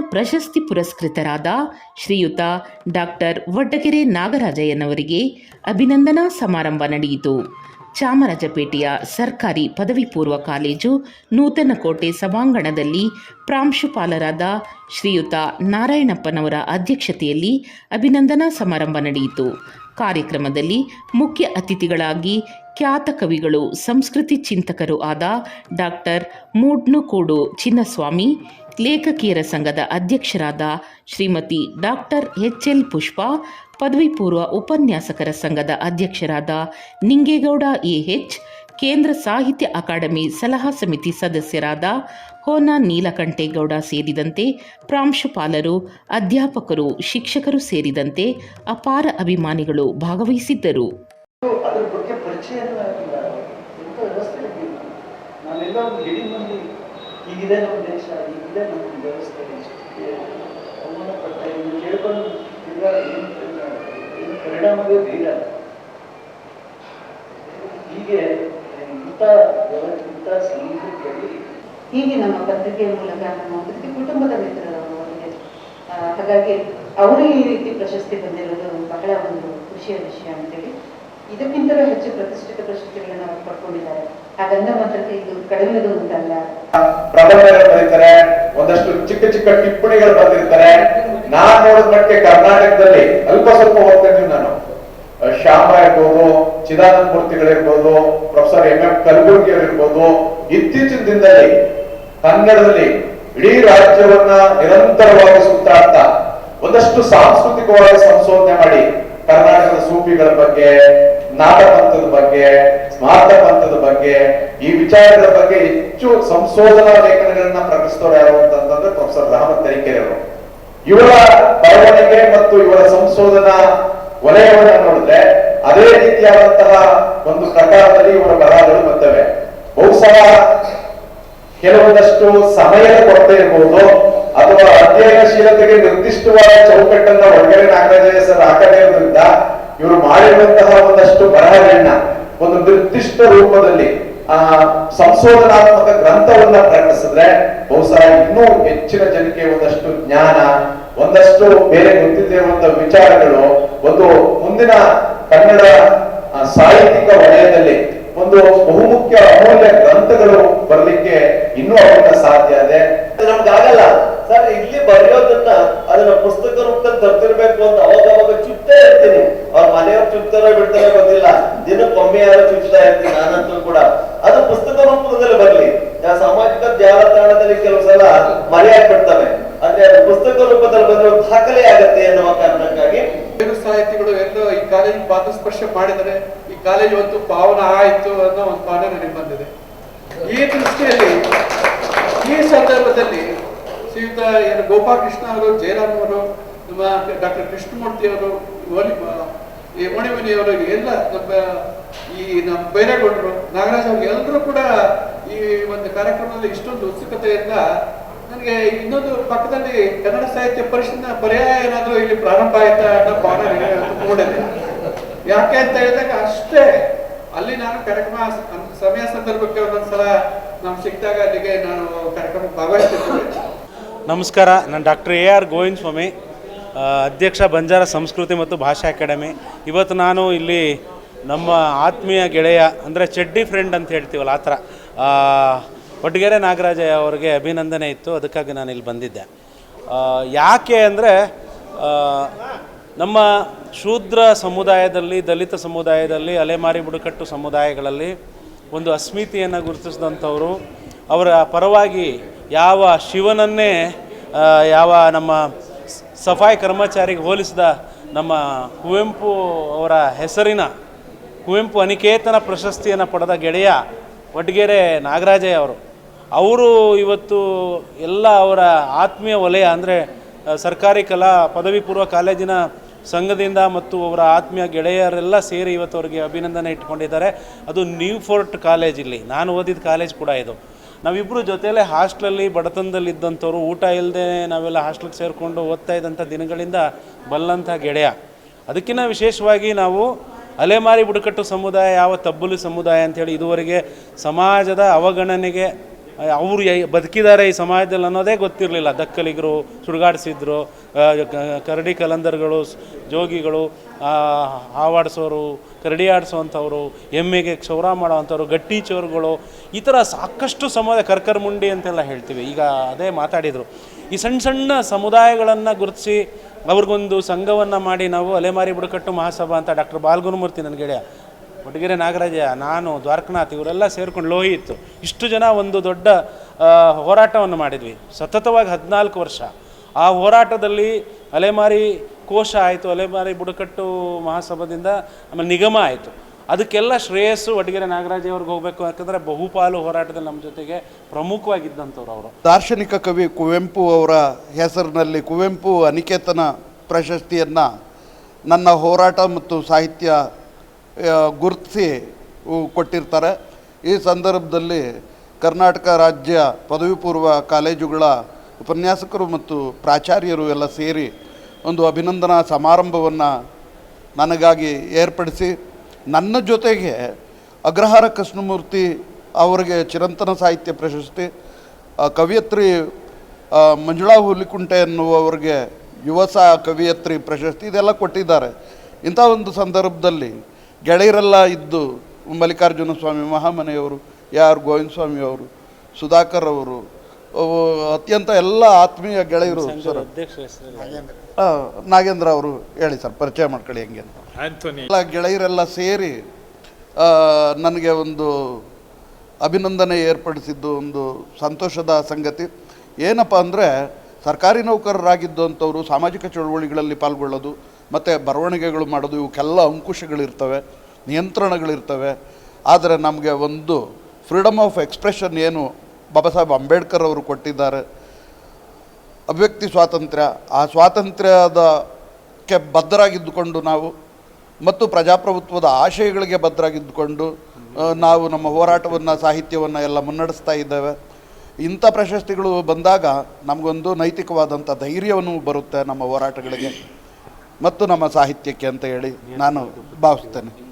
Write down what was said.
ಪ್ರಶಸ್ತಿ ಪುರಸ್ಕೃತರಾದ ಶ್ರೀಯುತ ಡಾಕ್ಟರ್ ವಡ್ಡಗೆರೆ ನಾಗರಾಜಯ್ಯನವರಿಗೆ ಅಭಿನಂದನಾ ಸಮಾರಂಭ ನಡೆಯಿತು. ಚಾಮರಾಜಪೇಟೆಯ ಸರ್ಕಾರಿ ಪದವಿ ಪೂರ್ವ ಕಾಲೇಜು ನೂತನಕೋಟೆ ಸಭಾಂಗಣದಲ್ಲಿ ಪ್ರಾಂಶುಪಾಲರಾದ ಶ್ರೀಯುತ ನಾರಾಯಣಪ್ಪನವರ ಅಧ್ಯಕ್ಷತೆಯಲ್ಲಿ ಅಭಿನಂದನಾ ಸಮಾರಂಭ ನಡೆಯಿತು. ಕಾರ್ಯಕ್ರಮದಲ್ಲಿ ಮುಖ್ಯ ಅತಿಥಿಗಳಾಗಿ ಖ್ಯಾತ ಕವಿಗಳು, ಸಂಸ್ಕೃತಿ ಚಿಂತಕರು ಆದ ಡಾಕ್ಟರ್ ಮೂಡ್ನುಕೂಡು ಚಿನ್ನಸ್ವಾಮಿ ಲೇಖಕಿಯರ ಸಂಘದ ಅಧ್ಯಕ್ಷರಾದ Shrimati doctor H L Pushpa, ಪದವಿ ಪೂರ್ವ ಉಪನ್ಯಾಸಕರ ಸಂಘದ ಅಧ್ಯಕ್ಷರಾದ ನಿಂಗೇಗೌಡ ಎ ಎಚ್, ಕೇಂದ್ರ ಸಾಹಿತ್ಯ ಅಕಾಡೆಮಿ ಸಲಹಾ ಸಮಿತಿ ಸದಸ್ಯರಾದ ಹೋನ ನೀಲಕಂಠೇಗೌಡ ಸೇರಿದಂತೆ ಪ್ರಾಂಶುಪಾಲರು, ಅಧ್ಯಾಪಕರು, ಶಿಕ್ಷಕರು ಸೇರಿದಂತೆ ಅಪಾರ ಅಭಿಮಾನಿಗಳು ಭಾಗವಹಿಸಿದ್ದರು. ಅದರ ಬಗ್ಗೆ ಪರಿಚಯ ನಾನೆಲ್ಲ ಒಂದು ಮಂದಿ ನಮ್ಮ ದೇಶ, ಈಗಿದೆ ನಮ್ಮ ವ್ಯವಸ್ಥೆ ಅವಮಾನ ಪಟ್ಟ ಇನ್ನು ಕೇಳ್ಕೊಂಡು ಏನು ಪರಿಣಾಮವೇ ಬೀರ ಹೀಗೆ ಇಂಥ ಇಂಥ ಸಂದರ್ಭದಲ್ಲಿ ಹೀಗೆ ನಮ್ಮ ಪತ್ರಿಕೆಯ ಮೂಲಕ ನಮ್ಮ ಪ್ರತಿ ಕುಟುಂಬದ ಮಿತ್ರರು ಹಾಗಾಗಿ ಅವರು ಈ ರೀತಿ ಪ್ರಶಸ್ತಿ ಬಂದಿರೋದು ಬಹಳ ಒಂದು ಖುಷಿಯ ವಿಷಯ ಅಂತೇಳಿ ಇದಕ್ಕಿಂತಲೂ ಹೆಚ್ಚು ಪ್ರತಿಷ್ಠಿತ ಪ್ರಶಸ್ತಿಗಳನ್ನ ಅವರು ಪಡ್ಕೊಂಡಿದ್ದಾರೆ. ಹಾಗಂದ ಮಾತ್ರಕ್ಕೆ ಇದು ಕಡಿಮೆದು ಅಂತಲ್ಲ. ಪ್ರಬಂಧಗಳು ಬರೀತಾರೆ ಒಂದಷ್ಟು ಚಿಕ್ಕ ಚಿಕ್ಕ ಟಿಪ್ಪಣಿಗಳು ಬರೆದಿರ್ತಾರೆ. ನಾನ್ ನೋಡಿದ ಮಟ್ಟಿಗೆ ಕರ್ನಾಟಕದಲ್ಲಿ ಅಲ್ಪ ಸ್ವಲ್ಪ ಓದ್ತೇನೆ ನಾನು. ಶ್ಯಾಮ ಇರ್ಬೋದು, ಚಿದಾನಂದ ಮೂರ್ತಿಗಳಿರ್ಬೋದು ಪ್ರೊಫೆಸರ್ ಎಂ ಎಂ ಕಲಬುರ್ಗಿ ಅವರಿರ್ಬೋದು ಇತ್ತೀಚಿನ ದಿನದಲ್ಲಿ ಕನ್ನಡದಲ್ಲಿ ಇಡೀ ರಾಜ್ಯವನ್ನ ನಿರಂತರವಾಗಿ ಸುತ್ತಾಡ್ತಾ ಒಂದಷ್ಟು ಸಾಂಸ್ಕೃತಿಕವಾಗಿ ಸಂಶೋಧನೆ ಮಾಡಿ ಕರ್ನಾಟಕದ ಸೂಫಿಗಳ ಬಗ್ಗೆ ನಾಟಪಂಥದ ಬಗ್ಗೆ ಸ್ಮಾರ್ತ ಪಂಥದ ಬಗ್ಗೆ, ಈ ವಿಚಾರಗಳ ಬಗ್ಗೆ ಹೆಚ್ಚು ಸಂಶೋಧನಾ ಲೇಖನಗಳನ್ನ ಪ್ರಕಟಿಸಿದವರು ಯಾರು ಅಂತಂದ್ರೆ ಪ್ರೊಫೆಸರ್ ರಹಮತ್ ತರೀಕೆರೆ ಇವರ ಬರವಣಿಗೆ ಮತ್ತು ಇವರ ಸಂಶೋಧನಾ ವಲಯವನ್ನು ನೋಡಿದ್ರೆ ಅದೇ ರೀತಿಯಾದಂತಹ ಒಂದು ಪ್ರಕಾರದಲ್ಲಿ ಇವರ ಬರಹಗಳು ಬರ್ತವೆ. ಬಹುಶಃ ಕೆಲವೊಂದಷ್ಟು ಸಮಯದ ಕೊರತೆ ಇರಬಹುದು ಅಥವಾ ಅಧ್ಯಯನಶೀಲತೆಗೆ ನಿರ್ದಿಷ್ಟವಾದ ಚೌಕಟ್ಟನ್ನ ಒಳಗಡೆ ನಾಗರಾಜ ಸರ್ ಹಾಕದೇ ಇರೋದ್ರಿಂದ ಇವರು ಮಾಡಿರುವಂತಹ ಒಂದಷ್ಟು ಬರಹಗಳನ್ನ ಒಂದು ನಿರ್ದಿಷ್ಟ ರೂಪದಲ್ಲಿ, ಆ ಸಂಶೋಧನಾತ್ಮಕ ಗ್ರಂಥವನ್ನ ಪ್ರಕಟಿಸಿದ್ರೆ ಬಹುಶಃ ಇನ್ನೂ ಹೆಚ್ಚಿನ ಜನಕ್ಕೆ ಒಂದಷ್ಟು ಜ್ಞಾನ, ಒಂದಷ್ಟು ಬೇರೆ ಗೊತ್ತಿದ್ದಿರುವಂತಹ ವಿಚಾರಗಳು, ಒಂದು ಮುಂದಿನ ಕನ್ನಡ ಸಾಹಿತ್ಯಿಕ ವಲಯದಲ್ಲಿ ಒಂದು ಬಹುಮುಖ್ಯ ಅಮೂಲ್ಯ ಗ್ರಂಥಗಳು ಬರಲಿಕ್ಕೆ ಇನ್ನೂ ಅವರಿಂದ ಸಾಧ್ಯ ಇದೆ. ನಮ್ಗಾಗಲ್ಲ ಸರ್, ಇಲ್ಲಿ ಬರೆಯೋದನ್ನ ಅದನ್ನ ಪುಸ್ತಕ ರೂಪದಲ್ಲಿ ತರ್ತಿರ್ಬೇಕು ಅಂತ ಅವಾಗ ಅವಾಗ ಚುತ್ತೇ ಇರ್ತೀನಿ. ಚುತ್ತಾರೋ ಬಿಡ್ತಾರೋ ಗೊತ್ತಿಲ್ಲ. ದಿನಕ್ಕೊಮ್ಮೆ ಯಾರು ಚುಚ್ತಾ ಇರ್ತೀನಿ, ನಾನಂತೂ ಕೂಡ. ಅದು ಪುಸ್ತಕ ರೂಪದಲ್ಲಿ ಬರ್ಲಿ. ಸಾಮಾಜಿಕ ಜಾಲತಾಣದಲ್ಲಿ ಕೆಲವು ಸಲ ಮರೆಯಾಗ್ಬಿಡ್ತವೆ ಅಂದ್ರೆ ಅದು ಪುಸ್ತಕ ರೂಪದಲ್ಲಿ ಬಂದ್ರೆ ದಾಖಲೆ ಆಗತ್ತೆ ಅನ್ನುವ ಕಾರಣಕ್ಕಾಗಿ. ಸಾಹಿತಿಗಳು ಎಲ್ಲೋ ಈ ಕಾಲೇಜ್ ಪಾದಸ್ಪರ್ಶ ಮಾಡಿದರೆ, ಈ ಕಾಲೇಜ್ ಒಂದು ಪಾವನ ಆಯಿತು ಅನ್ನೋ ಒಂದು ಪಾಠ ನನಗೆ ಬಂದಿದೆ. ಈ ದೃಷ್ಟಿಯಲ್ಲಿ, ಈ ಸಂದರ್ಭದಲ್ಲಿ ಶ್ರೀಯುತ ಏನು ಗೋಪಾಲಕೃಷ್ಣ ಅವರು, ಜಯರಾಮ್ ಅವರು, ನಮ್ಮ ಡಾಕ್ಟರ್ ಕೃಷ್ಣಮೂರ್ತಿ ಅವರು ಈ ಮಣಿಮಣಿಯವರು ಎಲ್ಲ ನಮ್ಮ ಈ ನಮ್ಮ ಬೈರೇಗೌಡರು, ನಾಗರಾಜ್ ಅವ್ರಿಗೆ ಎಲ್ಲರೂ ಕೂಡ ಈ ಒಂದು ಕಾರ್ಯಕ್ರಮದಲ್ಲಿ ಇಷ್ಟೊಂದು ಉತ್ಸುಕತೆಯಿಂದ ನನಗೆ ಇನ್ನೊಂದು ಪಕ್ಕದಲ್ಲಿ ಕನ್ನಡ ಸಾಹಿತ್ಯ ಪರಿಷತ್ನ ಪರ್ಯಾಯ ಏನಾದರೂ ಇಲ್ಲಿ ಪ್ರಾರಂಭ ಆಯ್ತಾ ಅನ್ನೋ ಭಾವನೆ ನೋಡಿದೆ ಯಾಕೆ ಅಂತ ಹೇಳಿದಾಗ ಅಷ್ಟೇ, ಅಲ್ಲಿ ನಾನು ಕಾರ್ಯಕ್ರಮ ಸಮಯ ಸಂದರ್ಭಕ್ಕೆ ಒಂದೊಂದ್ಸಲ ನಮ್ಗೆ ಸಿಕ್ಕಿದಾಗ ಅಲ್ಲಿಗೆ ನಾನು ಕಾರ್ಯಕ್ರಮ ಭಾಗವಹಿಸ್ತೇನೆ ನಮಸ್ಕಾರ, ನಾನು doctor A R Govinda Swamy. ಅಧ್ಯಕ್ಷ ಬಂಜಾರ ಸಂಸ್ಕೃತಿ ಮತ್ತು ಭಾಷಾ ಅಕಾಡೆಮಿ. ಇವತ್ತು ನಾನು ಇಲ್ಲಿ ನಮ್ಮ ಆತ್ಮೀಯ ಗೆಳೆಯ, ಅಂದರೆ ಚಡ್ಡಿ ಫ್ರೆಂಡ್ ಅಂತ ಹೇಳ್ತೀವಲ್ಲ ಆ ಥರ ಒಡ್ಗೆರೆ ನಾಗರಾಜಯ್ಯ ಅವರಿಗೆ ಅಭಿನಂದನೆ ಇತ್ತು, ಅದಕ್ಕಾಗಿ ನಾನು ಇಲ್ಲಿ ಬಂದಿದ್ದೆ. ಯಾಕೆ ಅಂದರೆ ನಮ್ಮ ಶೂದ್ರ ಸಮುದಾಯದಲ್ಲಿ, ದಲಿತ ಸಮುದಾಯದಲ್ಲಿ, ಅಲೆಮಾರಿ ಬುಡಕಟ್ಟು ಸಮುದಾಯಗಳಲ್ಲಿ ಒಂದು ಅಸ್ಮಿತೆಯನ್ನು ಗುರುತಿಸಿದಂಥವರು, ಅವರ ಪರವಾಗಿ ಯಾವ ಶಿವನನ್ನೇ ಯಾವ ನಮ್ಮ ಸಫಾಯಿ ಕರ್ಮಚಾರಿಗೆ ಹೋಲಿಸಿದ ನಮ್ಮ ಕುವೆಂಪು ಅವರ ಹೆಸರಿನ ಕುವೆಂಪು ಅನಿಕೇತನ ಪ್ರಶಸ್ತಿಯನ್ನು ಪಡೆದ ಗೆಳೆಯ ವಡ್ಗೆರೆ ನಾಗರಾಜಯ್ಯ ಅವರು. ಅವರು ಇವತ್ತು ಎಲ್ಲ ಅವರ ಆತ್ಮೀಯ ವಲಯ ಅಂದರೆ ಸರ್ಕಾರಿ ಕಲಾ, ಪದವಿ ಪೂರ್ವ ಕಾಲೇಜಿನ ಸಂಘದಿಂದ ಮತ್ತು ಅವರ ಆತ್ಮೀಯ ಗೆಳೆಯರೆಲ್ಲ ಸೇರಿ ಇವತ್ತು ಅವರಿಗೆ ಅಭಿನಂದನೆ ಇಟ್ಕೊಂಡಿದ್ದಾರೆ ಅದು ನ್ಯೂ ಫೋರ್ಟ್ ಕಾಲೇಜ್ ಇಲ್ಲಿ. ನಾನು ಓದಿದ ಕಾಲೇಜ್ ಕೂಡ ಇದು. ನಾವಿಬ್ಬರು ಜೊತೆಯಲ್ಲೇ ಹಾಸ್ಟ್ಲಲ್ಲಿ ಬಡತನದಲ್ಲಿ ಇದ್ದಂಥವ್ರು ಊಟ ಇಲ್ಲದೆ ನಾವೆಲ್ಲ ಹಾಸ್ಟ್ಲಿಗೆ ಸೇರಿಕೊಂಡು ಓದ್ತಾ ಇದ್ದಂಥ ದಿನಗಳಿಂದ ಬಲ್ಲಂಥ ಗೆಳೆಯ. ಅದಕ್ಕಿಂತ ವಿಶೇಷವಾಗಿ ನಾವು ಅಲೆಮಾರಿ ಬುಡಕಟ್ಟು ಸಮುದಾಯ, ಯಾವ ತಬ್ಬಲು ಸಮುದಾಯ ಅಂಥೇಳಿ ಇದುವರೆಗೆ ಸಮಾಜದ ಅವಗಣನೆಗೆ ಅವರು ಬದುಕಿದ್ದಾರೆ ಈ ಸಮಾಜದಲ್ಲಿ ಅನ್ನೋದೇ ಗೊತ್ತಿರಲಿಲ್ಲ. ದಕ್ಕಲಿಗರು, ಸುಡುಗಾಡಿಸಿದ್ರು ಕರಡಿ ಕಲಂದರ್ಗಳು ಜೋಗಿಗಳು ಹಾವಾಡಿಸೋರು, ಕರಡಿ ಆಡಿಸೋವಂಥವ್ರು ಎಮ್ಮೆಗೆ ಕ್ಷೌರ ಮಾಡೋವಂಥವ್ರು, ಗಟ್ಟಿ ಚೋರುಗಳು, ಈ ಥರ ಸಾಕಷ್ಟು ಸಮುದಾಯ ಕರ್ಕರ್ಮುಂಡಿ ಅಂತೆಲ್ಲ ಹೇಳ್ತೀವಿ. ಈಗ ಅದೇ ಮಾತಾಡಿದರು. ಈ ಸಣ್ಣ ಸಣ್ಣ ಸಮುದಾಯಗಳನ್ನು ಗುರುತಿಸಿ ಅವ್ರಿಗೊಂದು ಸಂಘವನ್ನು ಮಾಡಿ ನಾವು ಅಲೆಮಾರಿ ಬುಡಕಟ್ಟು ಮಹಾಸಭಾ ಅಂತ ಡಾಕ್ಟರ್ ಬಾಲ್ಗುರುಮೂರ್ತಿ ನನ್ನ ಗೆಳೆಯ ಒಟಗೆರೆ ನಾಗರಾಜ ನಾನು, ದ್ವಾರಕನಾಥ್ ಇವರೆಲ್ಲ ಸೇರ್ಕೊಂಡು ಇತ್ತು. ಇಷ್ಟು ಜನ ಒಂದು ದೊಡ್ಡ ಹೋರಾಟವನ್ನು ಮಾಡಿದ್ವಿ. ಸತತವಾಗಿ ಹದಿನಾಲ್ಕು ವರ್ಷ. ಆ ಹೋರಾಟದಲ್ಲಿ ಅಲೆಮಾರಿ ಕೋಶ ಆಯಿತು. ಅಲೆಮಾರಿ ಬುಡಕಟ್ಟು ಮಹಾಸಭಾದಿಂದ ಆಮೇಲೆ ನಿಗಮ ಆಯಿತು. ಅದಕ್ಕೆಲ್ಲ ಶ್ರೇಯಸ್ಸು ಒಡಿಗೆರೆ ನಾಗರಾಜ ಅವ್ರಿಗೆ ಹೋಗಬೇಕು. ಯಾಕಂದರೆ ಬಹುಪಾಲು ಹೋರಾಟದಲ್ಲಿ ನಮ್ಮ ಜೊತೆಗೆ ಪ್ರಮುಖವಾಗಿದ್ದಂಥವ್ರು ಅವರು. ದಾರ್ಶನಿಕ ಕವಿ ಕುವೆಂಪು ಅವರ ಹೆಸರಿನಲ್ಲಿ ಕುವೆಂಪು ಅನಿಕೇತನ ಪ್ರಶಸ್ತಿಯನ್ನು ನನ್ನ ಹೋರಾಟ ಮತ್ತು ಸಾಹಿತ್ಯ ಗುರುತಿಸಿ ಕೊಟ್ಟಿರ್ತಾರೆ. ಈ ಸಂದರ್ಭದಲ್ಲಿ ಕರ್ನಾಟಕ ರಾಜ್ಯ ಪದವಿ ಪೂರ್ವ ಕಾಲೇಜುಗಳ ಉಪನ್ಯಾಸಕರು ಮತ್ತು ಪ್ರಾಚಾರ್ಯರು ಎಲ್ಲ ಸೇರಿ ಒಂದು ಅಭಿನಂದನಾ ಸಮಾರಂಭವನ್ನು ನನಗಾಗಿ ಏರ್ಪಡಿಸಿ, ನನ್ನ ಜೊತೆಗೆ ಅಗ್ರಹಾರ ಕೃಷ್ಣಮೂರ್ತಿ ಅವರಿಗೆ ಚಿರಂತನ ಸಾಹಿತ್ಯ ಪ್ರಶಸ್ತಿ ಕವಿಯತ್ರಿ ಮಂಜುಳಾ ಹುಲಿಕುಂಟೆ ಎನ್ನುವವರಿಗೆ ಯುವ ಕವಿಯತ್ರಿ ಪ್ರಶಸ್ತಿ ಇದೆಲ್ಲ ಕೊಟ್ಟಿದ್ದಾರೆ. ಇಂಥ ಒಂದು ಸಂದರ್ಭದಲ್ಲಿ ಗೆಳೆಯರೆಲ್ಲ ಇದ್ದು ಮಲ್ಲಿಕಾರ್ಜುನ ಸ್ವಾಮಿ ಮಹಾಮನೆಯವರು ಯಾರು ಗೋವಿಂದ ಸ್ವಾಮಿಯವರು ಸುಧಾಕರ್ ಅವರು ಅತ್ಯಂತ ಎಲ್ಲ ಆತ್ಮೀಯ ಗೆಳೆಯರು ಸರ್. ನಾಗೇಂದ್ರ ಅವರು ಹೇಳಿ ಸರ್ ಪರಿಚಯ ಮಾಡ್ಕೊಳ್ಳಿ ಹೆಂಗೆ ಅಂತ. ಎಲ್ಲ ಗೆಳೆಯರೆಲ್ಲ ಸೇರಿ ನನಗೆ ಒಂದು ಅಭಿನಂದನೆ ಏರ್ಪಡಿಸಿದ್ದು ಒಂದು ಸಂತೋಷದ ಸಂಗತಿ. ಏನಪ್ಪ ಅಂದರೆ ಸರ್ಕಾರಿ ನೌಕರರಾಗಿದ್ದಂಥವ್ರು ಸಾಮಾಜಿಕ ಚಳುವಳಿಗಳಲ್ಲಿ ಪಾಲ್ಗೊಳ್ಳೋದು ಮತ್ತು ಬರವಣಿಗೆಗಳು ಮಾಡೋದು, ಇವಕ್ಕೆಲ್ಲ ಅಂಕುಶಗಳಿರ್ತವೆ, ನಿಯಂತ್ರಣಗಳಿರ್ತವೆ. ಆದರೆ ನಮಗೆ ಒಂದು ಫ್ರೀಡಮ್ ಆಫ್ ಎಕ್ಸ್ಪ್ರೆಷನ್ ಏನು ಬಾಬಾ ಸಾಹೇಬ್ ಅಂಬೇಡ್ಕರ್ ಅವರು ಕೊಟ್ಟಿದ್ದಾರೆ. ಅಭಿವ್ಯಕ್ತಿ ಸ್ವಾತಂತ್ರ್ಯ, ಆ ಸ್ವಾತಂತ್ರ್ಯದ ಕೆ ಬದ್ಧರಾಗಿದ್ದುಕೊಂಡು ನಾವು ಮತ್ತು ಪ್ರಜಾಪ್ರಭುತ್ವದ ಆಶಯಗಳಿಗೆ ಬದ್ಧರಾಗಿದ್ದುಕೊಂಡು ನಾವು ನಮ್ಮ ಹೋರಾಟವನ್ನು, ಸಾಹಿತ್ಯವನ್ನು ಎಲ್ಲ ಮುನ್ನಡೆಸ್ತಾ ಇದ್ದೇವೆ. ಇಂಥ ಪ್ರಶಸ್ತಿಗಳು ಬಂದಾಗ ನಮಗೊಂದು ನೈತಿಕವಾದಂಥ ಧೈರ್ಯವನ್ನು ಬರುತ್ತೆ ನಮ್ಮ ಹೋರಾಟಗಳಿಗೆ. ಮತ್ತು ನಮ್ಮ ಸಾಹಿತ್ಯಕ್ಕೆ ಅಂತ ಹೇಳಿ ನಾನು ಭಾವಿಸ್ತೇನೆ.